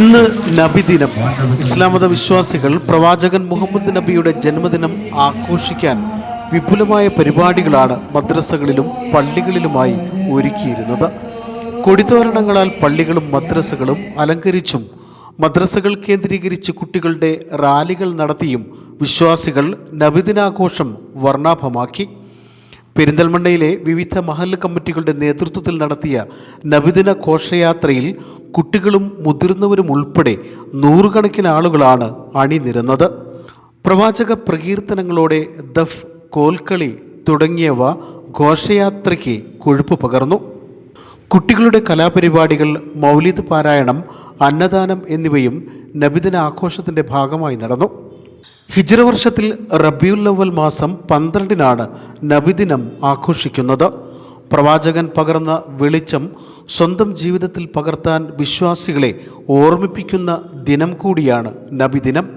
ഇന്ന് നബിദിനം ഇസ്ലാമത വിശ്വാസികൾ പ്രവാചകൻ മുഹമ്മദ് നബിയുടെ ജന്മദിനം ആഘോഷിക്കാൻ വിപുലമായ പരിപാടികളാണ് മദ്രസകളിലും പള്ളികളിലുമായി ഒരുക്കിയിരുന്നത്. കൊടിതോരണങ്ങളാൽ പള്ളികളും മദ്രസകളും അലങ്കരിച്ചും മദ്രസകൾ കേന്ദ്രീകരിച്ച് കുട്ടികളുടെ റാലികൾ നടത്തിയും വിശ്വാസികൾ നബിദിനാഘോഷം വർണാഭമാക്കി. പെരിന്തൽമണ്ണയിലെ വിവിധ മഹല്ല് കമ്മിറ്റികളുടെ നേതൃത്വത്തിൽ നടത്തിയ നബിദിന ഘോഷയാത്രയിൽ കുട്ടികളും മുതിർന്നവരും ഉൾപ്പെടെ നൂറുകണക്കിന് ആളുകളാണ് അണിനിരന്നത്. പ്രവാചക പ്രകീർത്തനങ്ങളോടെ ദഫ് കോൽക്കളി തുടങ്ങിയവ ഘോഷയാത്രയ്ക്ക് കൊഴുപ്പ് പകർന്നു. കുട്ടികളുടെ കലാപരിപാടികൾ മൗലിദ് പാരായണം അന്നദാനം എന്നിവയും നബിദിന ആഘോഷത്തിന്റെ ഭാഗമായി നടന്നു. ഹിജ്ര വർഷത്തിൽ റബിയുൽ അവൽ മാസം പന്ത്രണ്ടിനാണ് നബിദിനം ആഘോഷിക്കുന്നത്. പ്രവാചകൻ പകർന്ന വെളിച്ചം സ്വന്തം ജീവിതത്തിൽ പകർത്താൻ വിശ്വാസികളെ ഓർമ്മിപ്പിക്കുന്ന ദിനം കൂടിയാണ് നബിദിനം.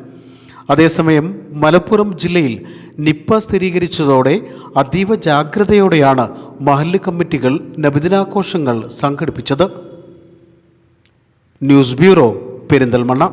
അതേസമയം മലപ്പുറം ജില്ലയിൽ നിപ്പ സ്ഥിരീകരിച്ചതോടെ അതീവ ജാഗ്രതയോടെയാണ് മഹല്ല് കമ്മിറ്റികൾ നബിദിനാഘോഷങ്ങൾ സംഘടിപ്പിച്ചത്. News bureau Perinthalmanna.